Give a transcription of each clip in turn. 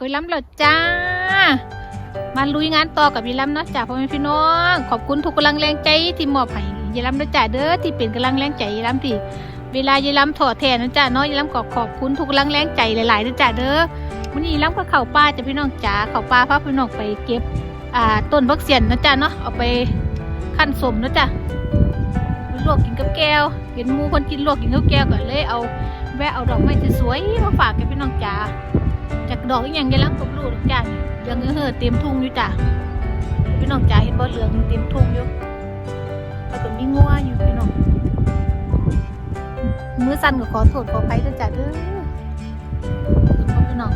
พี่ล้ำแล้วจ้า มาลุยงานต่อกับพี่ล้ำนะจ้าพ่อแม่พี่น้องขอบคุณทุกกำลังแรงใจที่มอบให้ยายล้ำนะจ้าเด้อที่เป็นกำลังแรงใจยายล้ำที่เวลายายล้ำถอดแทนนะจ้าเนาะยายล้ำก็ขอบคุณทุกกำลังแรงใจหลายๆนะจ้าเด้อวันนี้ยายล้ำก็เข้าป่าจ้ะพี่น้องจ้าเข้าป่าพาพี่น้องไปเก็บอ่าต้นบักเสียนนะจ้าเนาะเอาไปขั้นสมนะจ้าลวกกินกับแก้วเห็นมูคนกินลวกกินกับแก้วก็เลยเอาแวะเอาดอกไม้สวยๆมาฝากกับพี่น้องจ๋า ดอกอีกอย่างยายล้ำกับลูกจ้าเหลืองเออเต็มทุ่งอยู่จ้าพี่น้องจ๋าเห็นบ่เหลืองเต็มทุ่งอยู่แล้วก็มีงัวอยู่พี่น้องมือสั่นก็ขอโทษขออภัยด้วยจ้าเด้อพี่น้อง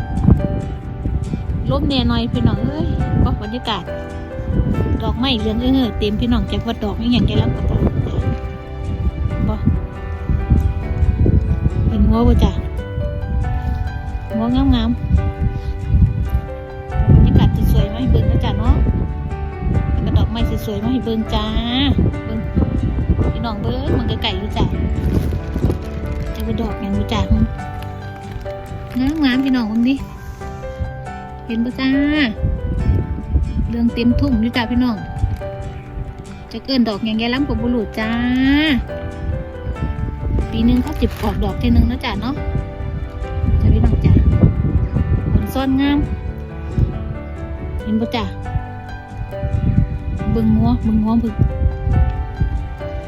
ลมเนี่ยหน่อยพี่น้องเอ้ยก็บรรยากาศดอกไม้เหลืองเออเต็มพี่น้องจากว่าดอกอีกอย่างยายล้ำกับลูกจ้าบ่เห็นหัวบ่จ้ะหัวงามงามๆ ม้สวยๆมาให้เบิ่งจ้าเบิ่งพี่น้องเบิ่งมันไก่ๆอยู่จ้ะจะไปดอกหยังอยู่จ้ะงามงามๆพี่น้องเบิ่งดิเห็นบ่จ้าเรื่องเต็มทุ่งอยู่จ้ะพี่น้อง จะเกินดอกหยังแย่ล้ำกับบุรุษจ้า ปีหนึงเขาสิบออกดอกทีหนึงนะจ๊ะเนาะจะพี่น้องจ้ะผลซ่อนงามเห็นปะจ้ะ เบิ่งงัวเบิ่งงัวเบิ่ง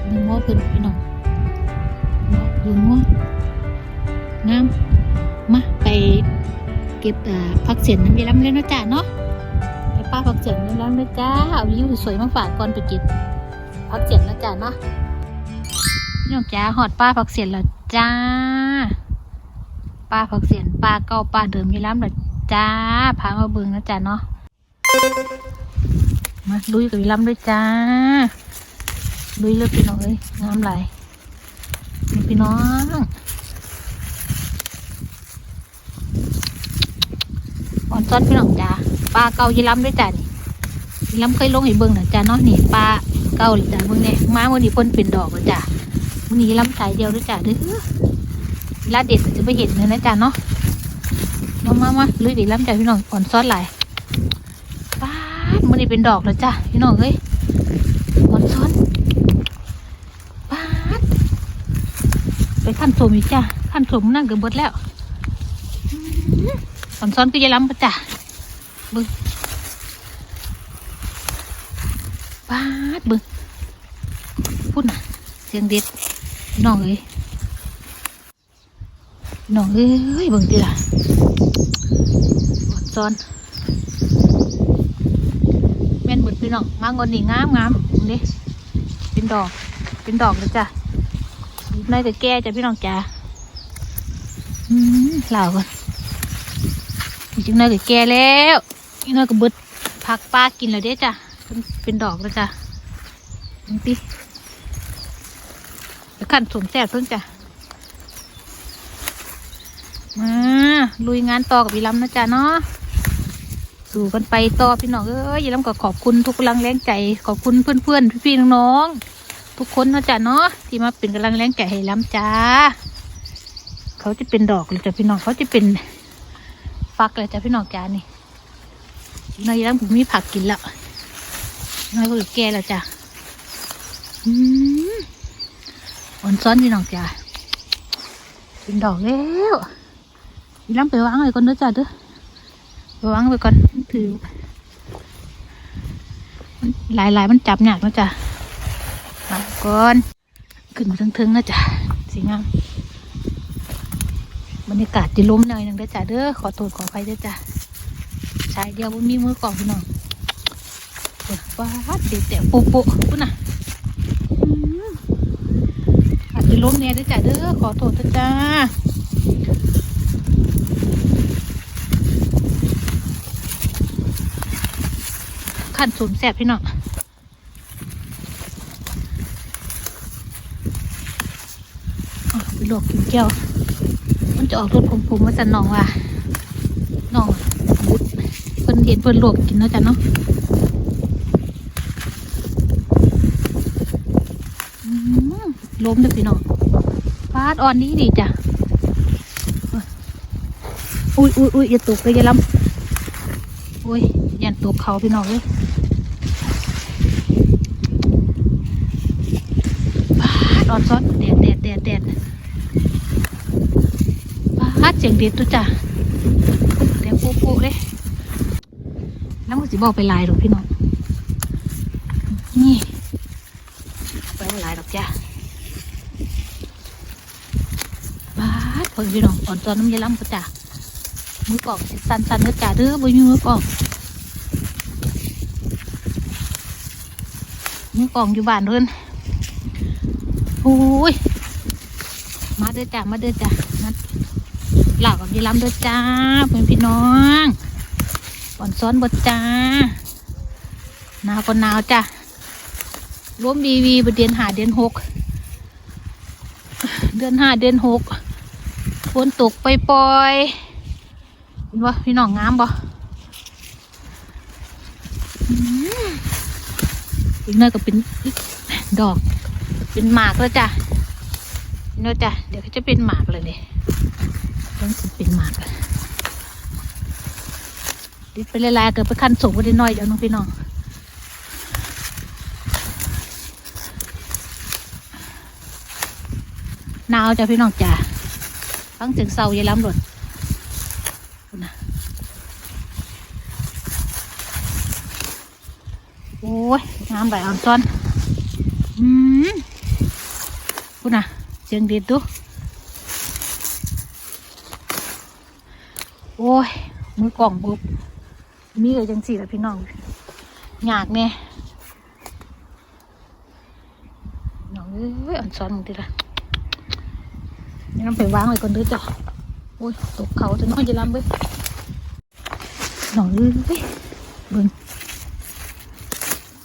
เบิ่งงัวเพิ่นพี่น้องเบิ่งงัวงามมาไปเก็บอ่าผักเสียนน้ำยาล้ำเลยนนะจ๊ะเนาะไปป้าผักเสียนน้ำยาล้ำเลยจ้าเอาวิวสวยๆมาฝากก่อนไปเก็บผักเสียนนะจ๊ะเนาะพี่น้องจ้าหอดป้าผักเสียนแล้วจ้าป้าผักเสียนป้าเก่าป้าเดิมยี่ล้ำแล้วจ้าพามาเบิ่งนะจ้าเนาะ มาลุยกับยี่ล้ำด้วยจ้าลุยเลยพี่น้องเอ้ยงามไหลยนี่พี่น้องอ่อนซ้อนพี่น้องจ้าป้าเกายีล้ำด้วยจ้านี่ยีล้ำเคยลงให้เบิ่งนะจ้าเนาะนี่ป้าเก่าเลยจ้าเบิ่งเนี่ยมาวันนี้พ่นเป็นดอกแล้วจ้าวันนี้ลำสายเดียวด้วยจ้ะเด้อเวลาเด็ดจะไปเห็นเลยนะจ๊ะเนาะมามามาลุยดีลำจ้ะพี่น้องอ่อนซ้อนหลาย นี้เป็นดอกแล้วจ้ะพี่น้องเอ้ยอ่อนซ้อนป้าดไปขั้นสมอีกจ้ะขั้นสมนั่งเกือบเบิดแล้วบอนซ้อนก็จะล้ำปะจ้ะบึ้งป้าดบึ้งพูดนะเสียงเด็ดน้องเอ้ยน้องเอ้ยบิ่งติล่ะอดซ้อน พี่น้องมางอนนี่งามงามเบิ่งเด้เป็นดอก เป็นดอกเลยจ้ะน้อยก็แก่จ้ะพี่น้องจ้ะอืมเหล่าก่อนอีกจังน้อยก็แก่แล้วอีกน้อยก็เบิดผักปลากินแล้วเด้จ้ะเป็นดอกแล้วจ้ะเบิ่งติขั้นสมแซ่บเพิ่งจ้ะมาลุยงานต่อกับพี่ลำนะจ๊ะเนาะ สู่กันไปต่อพี่น้องเอ้ยพี่ลำก็ขอบคุณทุกกำลังแรงใจ ขอบคุณเพื่อนๆพี่ๆน้องๆทุกคนนะจ๊ะเนาะที่มาเป็นกำลังแรงใจให้ลำจ้าเขาจะเป็นดอกเลยจ้ะพี่น้องเขาจะเป็นฟักเลยจ้ะพี่น้องจ้านี่นายลำผมมีผักกินแล้วนายก็แก่แล้วจ้ะอืมอ่อนซ้อนพี่น้องจ้าเป็นดอกแล้วพี่ล้ำไปวางไว้ก่อนเด้อจ้าเด้อไปวางไว้ก่อน ถือหลายหลายๆมันจับยากนะจ้ะวาก่อน ขึ้นมาทั้งๆนะจ้ะสีงามบรรยากาศจะล้มหน่อยหนึงด้จ้าเด้อขอโทษขออภัยด้จ้าชายเดียวบ่มีมือกล่องพี่น้องว้าเตะเตะปุปุพุ่นน่ะอาจจะล้มเนี่ยด้วยจ้ะเด้อขอโทษนะจ้า ขั้นสูงแสบพี่น้องไปลวกกินแก้ว มันจะออกรสผมผมมาจะน้องว่ะน้องบุดเพิ่นเห็นเพิ่นลวกกินเนาะจ้ะเนาะอืมล้มเลยพี่น้องฟาดอ่อนนี้ดีจ้ะ อุ้ยอุ้ยอุ้ยอย่าตกเลยอย่าล้อ้ย ยันตกเขาพี่น้องเลยบาดอนซ้อนแดดแดดแดดแดดบาดเสียงเด็ดตัวจ้ะเดี๋ยวปุ๊ปุ๊เลยแล้วมันสิบอกไปลายหรอพี่น้อง นี่ ไปลายหรอกจ้ะบ้าเพิ่งพี่น้องอ่อนตอนน้ำยาล้ำก็จ้ะมือกองสิสันสันๆเด้อจ้าเด้อบ่มีมือกอง มือกล่องอยู่บ้านเพิ่นโอ้ย มาเด้อจ้า มาเด้อจ้ามาหล่ากับยีรำเด้อจ้าเพื่อนพี่น้องก่อนซ้อนบดจ้าหนาวก็หนาวจ้ารวมวีวีเดือนหาเดือนหก เดือนห้าเดือนหกฝนตกปล่อยๆเห็นบ่พี่น้องงามบ่ อีกหน่อยก็เป็นดอก เป็นหมากแล้วจ้ะเนาะจ้ะเดี๋ยวก็จะเป็นหมากเลยเนี่ยต้องเป็นหมากดิไปลายๆเกิดไปคันสูงก็ได้น้อยเดี๋ยวน้องพี่น้องหนาวจ้ะพี่น้องจ้ะฟังเสียงเสาอย่ล้ำหลด คุณนะ โอ้ยงามใบอ่อนซ้อนอืมคุณนะเสียงเด็ดดูโอ้ย มือกล่องบุบมีเลยจังสี่ละพี่น้องอยากเนี่ยน้องเอ้ยอ่อนซ้อนมึงทีละนี่น้ำไปวางไว้ก่อนเด้อจ้ะโอ้ยตกเขาจะน้อยจะลำเว้ยน่อยเว้ยเบิ่ง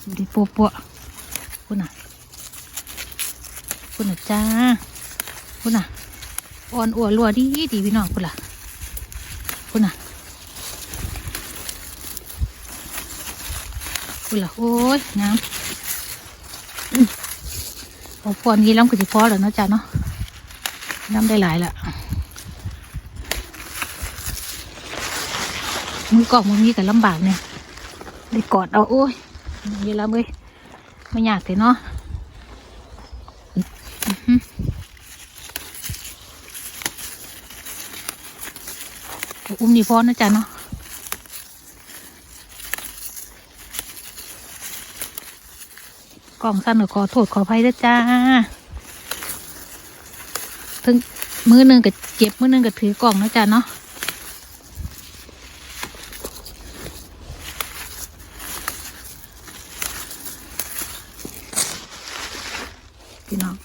ดูดิปัวปัวคุณน่ะคุณน่ะจ้าคุณน่ะอ่อนอัวรัวดีดีพี่น้องคุณล่ะคุณน่ะคุณล่ะโอ้ยน้ำอืมพอนยีล้ำก็จะพอแล้วเนาะจ้าเนาะล้ำได้หลายละมือกองมันมีกันลำบากเนี่ยได้กอดเอาโอ้ย เวลาเว้ยไม่อยากเลยเนาะอุ้มนี่พอนะจ๊ะเนาะกล่องสั้นก็ขอโทษขออภัยด้วยจ้า ถึงมือหนึ่งก็เจ็บมือหนึ่งก็ถือกล่องนะจ๊ะเนาะ พี่น้อง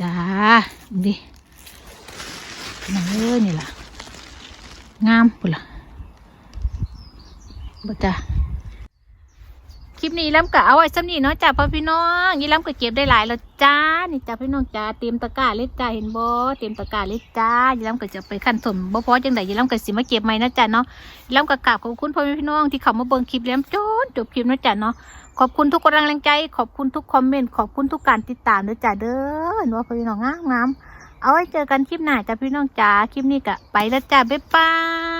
จ้าดิน้องเอ้ยนี่ล่ะ งามปุ่นล่ะบ่จ้า คลิปนี้ล้ำกะเอาไว้สำนีเนาะจ้าพ่อพี่น้องยี่ล้ำกะเก็บได้หลายแล้วจ้า นี่จ้าพี่น้องจ้าเตรียมตะกร้าเล็ดจ้าเห็นบ่เตรียมตะกร้าเล็ดจ้ายี่ล้ำกะจะไปขั้นสมบ่พอจังไดยี่ล้ำกะสิมาเก็บใหม่นะจ้าเนาะล้วก็กราบขอบคุณพ่อพี่น้องที่เข้ามาเบิ่งคลิปแล้วจนจบคลิปนะจ๊ะเนาะขอบคุณทุกกำลังใจ ขอบคุณทุกคอมเมนต์ขอบคุณทุกการติดตามนะจ๊ะเด้อเนาะพ่อพี่น้องงามงามเอาไว้เจอกันคลิปหน้าจ้ะพี่น้องจ๋าคลิปนี้ก็ไปแล้วจ้ะบ๊ายบาย